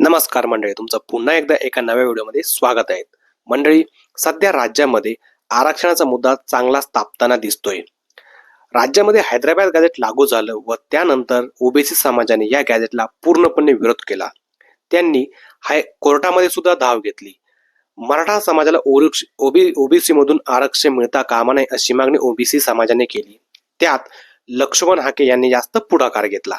नमस्कार मंडळी तुमचं पुन्हा एकदा एका नव्या व्हिडिओमध्ये स्वागत आहे. मंडळी सध्या राज्यामध्ये आरक्षणाचा मुद्दा चांगला तापताना दिसतोय. राज्यामध्ये हैदराबाद गॅझेट लागू झालं व त्यानंतर ओबीसी समाजाने या गॅझेटला पूर्णपणे विरोध केला. त्यांनी हाय कोर्टामध्ये सुद्धा धाव घेतली. मराठा समाजाला ओबी ओबीसी मधून आरक्षण मिळता कामा नये अशी मागणी ओबीसी समाजाने केली. त्यात लक्ष्मण हाके यांनी जास्त पुढाकार घेतला.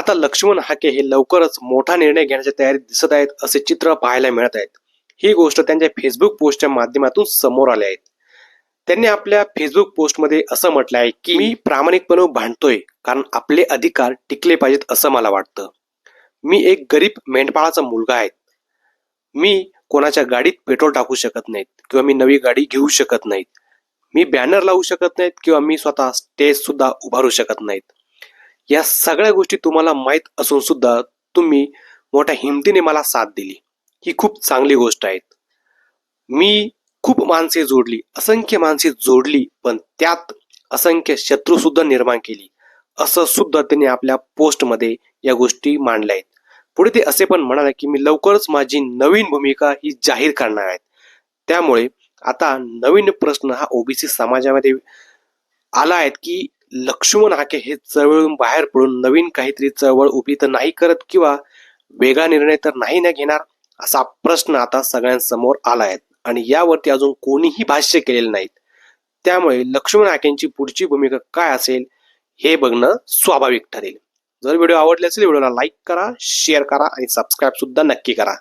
आता लक्ष्मण हाके हे लवकरच मोठा निर्णय घेण्याच्या तयारीत दिसत आहेत असे चित्र पाहायला मिळत आहेत. ही गोष्ट त्यांच्या फेसबुक पोस्टच्या माध्यमातून समोर आले आहेत त्यांनी आपल्या फेसबुक पोस्टमध्ये असं म्हटलं आहे की मी प्रामाणिकपणे भांडतोय कारण आपले अधिकार टिकले पाहिजेत असं मला वाटतं. मी एक गरीब मेंढपाळाचा मुलगा आहे. मी कोणाच्या गाडीत पेट्रोल टाकू शकत नाहीत किंवा मी नवी गाडी घेऊ शकत नाहीत. मी बॅनर लावू शकत नाहीत किंवा मी स्वतः स्टेज सुद्धा उभारू शकत नाहीत. या सगळ्या गोष्टी तुम्हाला माहीत असून सुद्धा तुम्ही मोठ्या हिमतीने मला साथ दिली. ही खूप चांगली गोष्ट आहे. मी खूप माणसे जोडली असंख्य माणसे जोडली पण त्यात असंख्य शत्रू सुद्धा निर्माण केली. असं सुद्धा त्यांनी आपल्या पोस्टमध्ये या गोष्टी मांडल्या आहेत. पुढे ते असे पण म्हणाले की मी लवकरच माझी नवीन भूमिका ही जाहीर करणार आहे. त्यामुळे आता नवीन प्रश्न हा ओबीसी समाजामध्ये आला आहे की लक्ष्मण हाके हे चळवळून बाहेर पडून नवीन काहीतरी चळवळ उभी तर नाही करत किंवा वेगळा निर्णय तर नाही ना घेणार असा प्रश्न आता सगळ्यांसमोर आला आहे आणि यावरती अजून कोणीही भाष्य केलेलं नाहीत. त्यामुळे लक्ष्मण हाकेंची पुढची भूमिका काय असेल हे बघणं स्वाभाविक ठरेल. जर व्हिडिओ आवडले असेल व्हिडिओला लाईक करा शेअर करा आणि सबस्क्राईब सुद्धा नक्की करा.